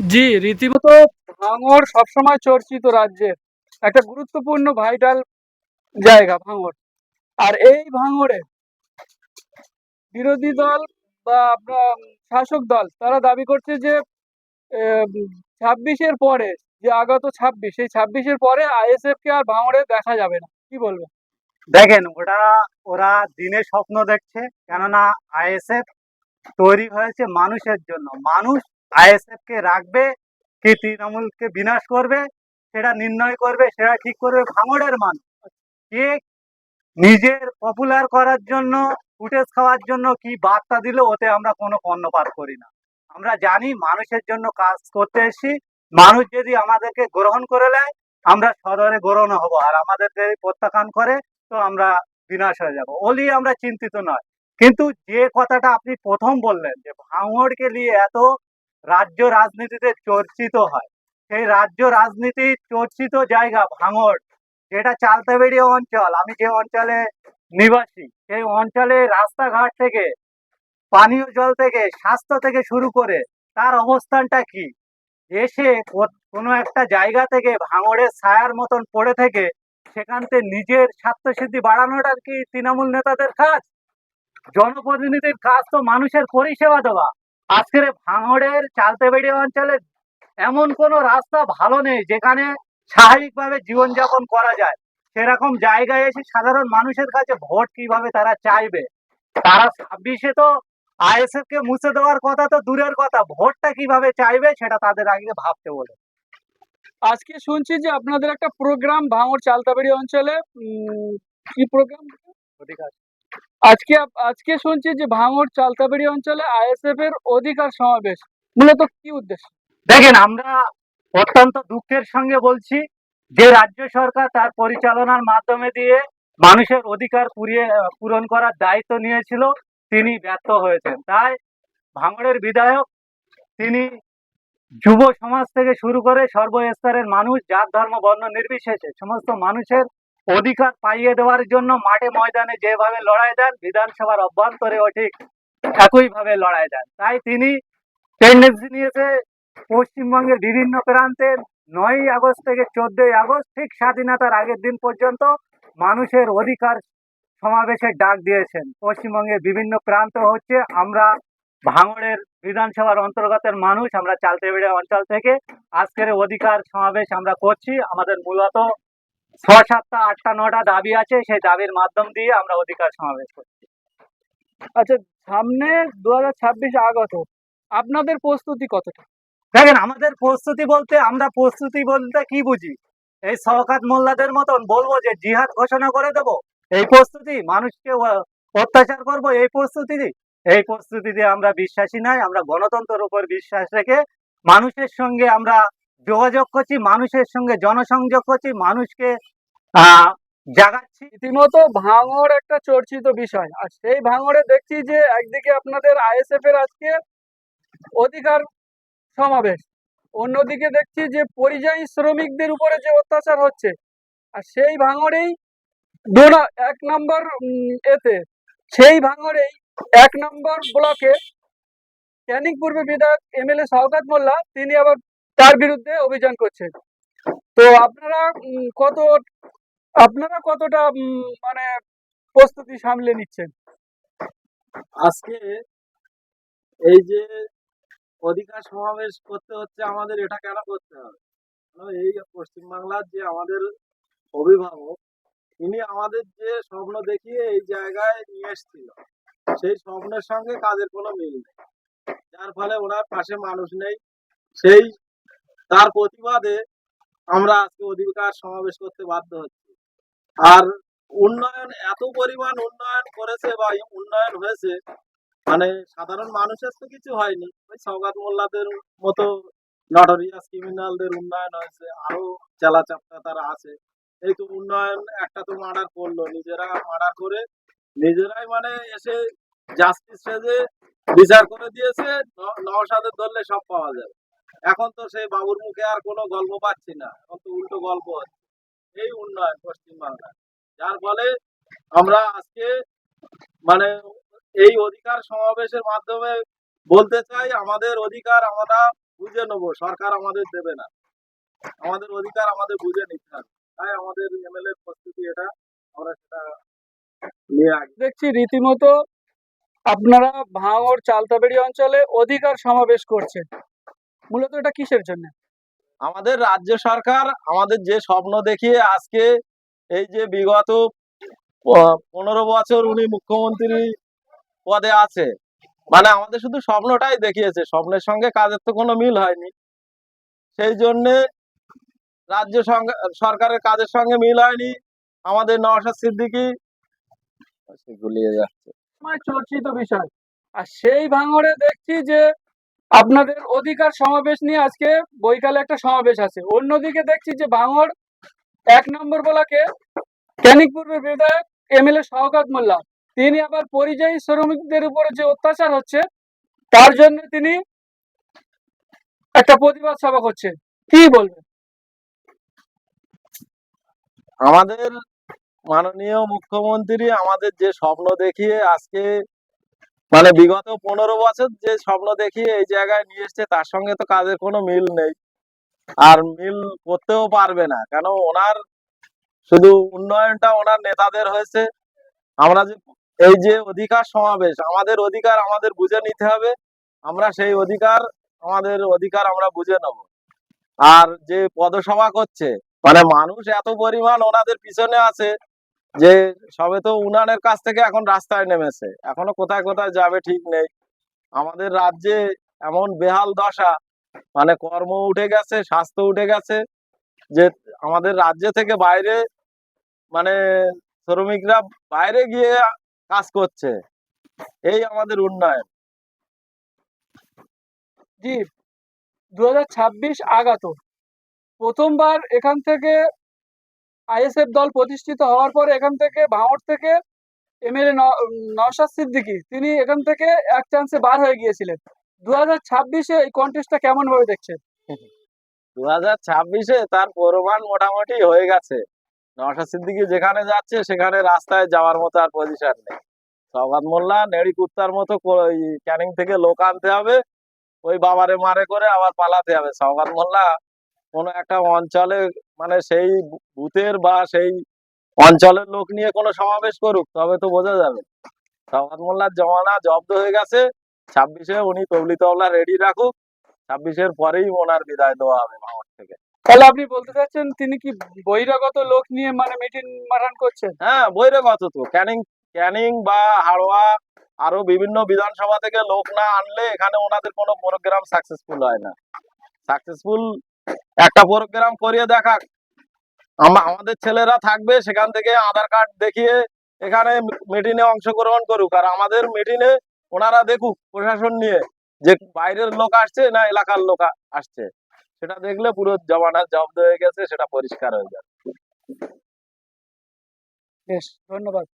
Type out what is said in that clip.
জি, রীতিমতো ভাঙড় সবসময় চর্চিত রাজ্যের একটা গুরুত্বপূর্ণ ভাইটাল জায়গা, ভাঙড়। আর এই ভাঙড়ে বিরোধী দল বা আপনার শাসক দল, তারা দাবি করছে যে ছাব্বিশের পরে, যে আগত ছাব্বিশ, সেই ছাব্বিশের পরে আইএসএফ কে আর ভাঙড়ে দেখা যাবে না। কি বলব দেখেন, ওটা, ওরা দিনে স্বপ্ন দেখছে, কেননা আইএসএফ তৈরি হয়েছে মানুষের জন্য। মানুষ আইএসএফ কে রাখবে কি তৃণমূলকে বিনাশ করবে, সেটা নির্ণয় করবে, সেটা ঠিক করবে ভাঙড়ের মানুষ। কে নিজের পপুলার করার জন্য ফুটেজ খাওয়ার জন্য কি বার্তা দিল, ওতে আমরা কোনো কর্ণপাত করি না। আমরা জানি মানুষের জন্য কাজ করতে এসেছি। মানুষ যদি আমাদেরকে গ্রহণ করে নেয়, আমরা সদরে গ্রহণ হব। আর আমাদের আমাদেরকে প্রত্যাখ্যান করে, তো আমরা বিনাশ হয়ে যাব। ওলি আমরা চিন্তিত নয়। কিন্তু যে কথাটা আপনি প্রথম বললেন, যে ভাঙড়কে নিয়ে এত রাজ্য রাজনীতিতে চর্চিত হয়। সেই রাজ্য রাজনীতি চর্চিত জায়গা ভাঙড়, যেটা চালতাবেড়ি অঞ্চল, আমি যে অঞ্চলে নিবাসী, সেই অঞ্চলে রাস্তাঘাট থেকে, পানীয় জল থেকে, স্বাস্থ্য থেকে শুরু করে তার অবস্থানটা কি? এসে কোনো একটা জায়গা থেকে ভাঙড়ের ছায়ার মতন পড়ে থেকে সেখান থেকে নিজের স্বার্থসিদ্ধি বাড়ানোটা কি তৃণমূল নেতাদের কাজ? জনপ্রতিনিধির কাজ তো মানুষের পরিষেবা দেওয়া। আজকের ভাঙড়ের চালতেবেড়ি অঞ্চলে এমন কোনো রাস্তা ভালো নেই যেখানে স্বাভাবিকভাবে জীবনযাপন করা যায়। সেরকম জায়গায় এসে সাধারণ মানুষের কাছে ভোট কীভাবে তারা চাইবে? তারা ছাব্বিশে তো আইএসএফ কে মুছে দেওয়ার কথা তো দূরের কথা ভোটটা কীভাবে চাইবে সেটা তাদের আগে ভাবতে বলে। আজকে শুনছি যে আপনাদের একটা প্রোগ্রাম ভাঙড় চালতাবাড়ি অঞ্চলে কি প্রোগ্রাম? আজকে আজকে শুনছি যে ভাঙড় চালতাবাড়ি অঞ্চলে আইএসএফ এর অধিকার সমাবেশ। মূলত কি উদ্দেশ্য? দেখেন, আমরা অত্যন্ত দুঃখের সঙ্গে বলছি যে রাজ্য সরকার তার পরিচালনার মাধ্যমে দিয়ে মানুষের অধিকার পুরিয়ে পূরণ করার দায়িত্ব নিয়েছিল, তিনি ব্যর্থ হয়েছেন। তাই ভাঙড়ের বিধায়ক, তিনি যুব সমাজ থেকে শুরু করে সর্বস্তরের মানুষ, জাত, ধর্ম, বর্ণ নির্বিশেষে সমস্ত মানুষের অধিকার পাইয়ে দেওয়ার জন্য মাঠে ময়দানে যেভাবে লড়াই দেন, বিধানসভার অভ্যন্তরেও ঠিক একইভাবে লড়াই দেন। তাই তিনি টেন্ডেন্সি নিয়েছে পশ্চিমবঙ্গের বিভিন্ন প্রান্তে নয়ই আগস্ট থেকে চোদ্দই আগস্ট ঠিক স্বাধীনতার আগের দিন পর্যন্ত মানুষের অধিকার সমাবেশের ডাক দিয়েছেন। পশ্চিমবঙ্গের বিভিন্ন প্রান্ত হচ্ছে আমরা ভাঙড়ের বিধানসভার অন্তর্গতের মানুষ, আমরা চালতেবেড়ে অঞ্চল থেকে। আজকের অধিকার সমাবেশ আমরা করছি। আমাদের মূলত ছ সাতটা আটটা নটা দাবি আছে সেই দাবির মাধ্যম দিয়ে আমরা অধিকার সমাবেশ করছি। আচ্ছা সামনে দু হাজার ছাব্বিশ আগত আপনাদের প্রস্তুতি কতটা? দেখেন আমাদের প্রস্তুতি বলতে আমরা প্রস্তুতি বলতে কি বুঝি? এই শওকাত মোল্লাদের মতন বলব যে জিহাদ ঘোষণা করে দেব এই প্রস্তুতি মানুষকে অত্যাচার করব এই প্রস্তুতি এই প্রস্তুতিতে আমরা বিশ্বাসী নাই আমরা গণতন্ত্রের উপর বিশ্বাস রেখে মানুষের সঙ্গে আমরা যোগাযোগ করছি, মানুষের সঙ্গে জনসংযোগ করছি, মানুষকে জাগাচ্ছি। রীতিমতো ভাঙড় একটা চর্চিত বিষয়। আর সেই ভাঙড়ে দেখছি যে, একদিকে আপনাদের আইএসএফ এর আজকে অধিকার সমাবেশ। অন্যদিকে দেখছি যে, পরিযায়ী শ্রমিকদের উপরে যে অত্যাচার হচ্ছে, আর সেই ভাঙড়েই দু এক নম্বর এতে, সেই ভাঙড়েই এক নম্বর ব্লকে ক্যানিং পূর্বে বিধায়ক এমএলএ শওকাত মোল্লা, তিনি আবার তার বিরুদ্ধে অভিযান করছেন। তো আপনারা কত, আপনারা কতটা মানে প্রস্তুতি সামলে নিচ্ছেন? আজকে এই যে অধিকার সমাবেশ করতে হচ্ছে আমাদের, এটা কেন করতে হবে? এই পশ্চিমবাংলার যে আমাদের অভিভাবক তিনি আমাদের যে স্বপ্ন দেখিয়ে এই জায়গায় নিয়ে এসেছিল, সেই স্বপ্নের সঙ্গে কাজের কোনো মিল নেই। যার ফলে ওনার পাশে মানুষ নেই, সেই তার প্রতিবাদে আমরা আজকে অধিকার সমাবেশ করতে বাধ্য হচ্ছি। আর উন্নয়ন, এত পরিমাণ উন্নয়ন করেছে বা উন্নয়ন হয়েছে মানে সাধারণ মানুষের তো কিছু হয়নি। ওই সৌগাত মোল্লাদের মতো নটরিয়াস ক্রিমিনালদের উন্নয়ন হয়েছে, আরও চেলা চাপটা তারা আছে। এই তো উন্নয়ন একটা তো মার্ডার করল, নিজেরা মার্ডার করে নিজেরাই মানে এসে জাস্টিস সেজে বিচার করে দিয়েছে নওশাদের ধরলে সব পাওয়া যাবে। এখন তো সেই বাবুর মুখে আর কোনো গল্প পাচ্ছি না। এখন তো উল্টো গল্প এই উন্নয়ন পশ্চিমবাংলায় যার ফলে আমরা আজকে মানে এই অধিকার সমাবেশের মাধ্যমে বলতে চাই, আমাদের অধিকার আমরা বুঝে নেব। সরকার আমাদের দেবে না। আমাদের অধিকার আমাদের বুঝে নিতে হবে। তাই আমাদের এমএলএ প্রস্তুতি এটা, আমরা সেটা দেখছি রীতিমতো আপনারা ভাঙড় চালতাবেড়ি অঞ্চলে অধিকার সমাবেশ করছে মূলত এটা কিসের জন্য? আমাদের রাজ্য সরকার আমাদের যে স্বপ্ন দেখিয়ে আজকে এই যে বিগত পনেরো বছর উনি মুখ্যমন্ত্রী পদে আছে মানে আমাদের শুধু স্বপ্নটাই দেখিয়েছে স্বপ্নের সঙ্গে কাজের তো কোনো মিল হয়নি। সেই জন্যে রাজ্য সঙ্গে- সরকারের কাজের সঙ্গে মিল হয়নি আমাদের নওশাদ সিদ্দিকী গুলিয়ে যাচ্ছে। চর্চিত বিষয়। আর সেই ভাঙড়ে দেখছি যে আপনাদের অধিকার সমাবেশ নিয়ে আজকে বৈকালে একটা সমাবেশ আছে। অন্যদিকে দেখছি যে ভাঙড় এক নম্বর ব্লকে ক্যানিক পূর্বের বিধায়ক এমএলএ শওকত মোল্লা, তিনি আবার পরিযায়ী শ্রমিকদের উপরে যে অত্যাচার হচ্ছে, তার জন্য তিনি একটা প্রতিবাদ সভা করছেন কি বলবেন? আমাদের মাননীয় মুখ্যমন্ত্রী আমাদের যে স্বপ্ন দেখিয়ে আজকে মানে বিগত পনেরো বছর যে স্বপ্ন দেখি এই জায়গায় নিয়ে এসছে, তার সঙ্গে তো কাজের কোনো মিল নেই। আর মিল করতেও পারবে না। কেন ওনার শুধু উন্নয়নটা ওনার নেতাদের হয়েছে। আমরা যে, এই যে অধিকার সমাবেশ, আমাদের অধিকার আমাদের বুঝে নিতে হবে। আমরা সেই অধিকার, আমাদের অধিকার আমরা বুঝে নেব। আর যে পদসভা করছে মানে মানুষ এত পরিমাণ ওনাদের পিছনে আছে যে সবে তো উনানের কাছ থেকে এখন রাস্তায় নেমেছে। এখনও কোথায় কোথায় যাবে ঠিক নেই। আমাদের রাজ্যে এমন বেহাল দশা। মানে কর্ম উঠে গেছে, স্বাস্থ্য উঠে গেছে যে আমাদের রাজ্য থেকে বাইরে মানে শ্রমিকরা বাইরে গিয়ে কাজ করছে। এই আমাদের উন্নয়ন। জি দু আগত। প্রথমবার এখান থেকে আইএসএফ দল প্রতিষ্ঠিত হওয়ার পর এখান থেকে ভাঙড় থেকে এমএলএ নওশাদ সিদ্দিকি, তিনি এখান থেকে এক চান্সে বার হয়ে গিয়েছিলেন। দু হাজার ছাব্বিশে এই কন্টেস্টটা কেমন ভাবে দেখছেন? দু হাজার ছাব্বিশে তার প্রমাণ মোটামুটি হয়ে গেছে। নওশাদ সিদ্দিকি যেখানে যাচ্ছে, সেখানে রাস্তায় যাওয়ার মতো আর পজিশন নেই। সৌগাত মোল্লা, নেড়ি কুত্তার মতো ক্যানিং থেকে লোক আনতে হবে, ওই বাবারে মারে করে আবার পালাতে হবে। সৌগাত মোল্লা কোনো একটা অঞ্চলে মানে সেই বুথের বা সেই অঞ্চলের লোক নিয়ে কোনো সমাবেশ করুক তবে তো বোঝা যাবে। সৌগাত মোল্লার জমানা জব্দ হয়ে গেছে ছাব্বিশে উনি তবলি তবলা রেডি রাখুক ছাব্বিশের পরেই ওনার বিদায় দেওয়া হবে ভাঙড় থেকে। তাহলে আপনি বলতে চাচ্ছেন তিনি কি বহিরাগত লোক নিয়ে মানে মিটিং মারান করছেন? হ্যাঁ বহিরাগত তো। ক্যানিং ক্যানিং বা হাড়োয়া আরও বিভিন্ন বিধানসভা থেকে লোক না আনলে এখানে ওনাদের কোনো প্রোগ্রাম সাকসেসফুল হয় না। সাকসেসফুল একটা প্রোগ্রাম করিয়ে দেখাক। আমা- আমাদের ছেলেরা থাকবে সেখান থেকে আধার কার্ড দেখিয়ে এখানে মিটিংয়ে অংশগ্রহণ করুক। আর আমাদের মিটিংয়ে ওনারা দেখুক প্রশাসন নিয়ে যে বাইরের লোক আসছে না এলাকার লোক আসছে। সেটা দেখলে পুরো জমানার জব্দ হয়ে গেছে, সেটা পরিষ্কার হয়ে যাবে। ধন্যবাদ।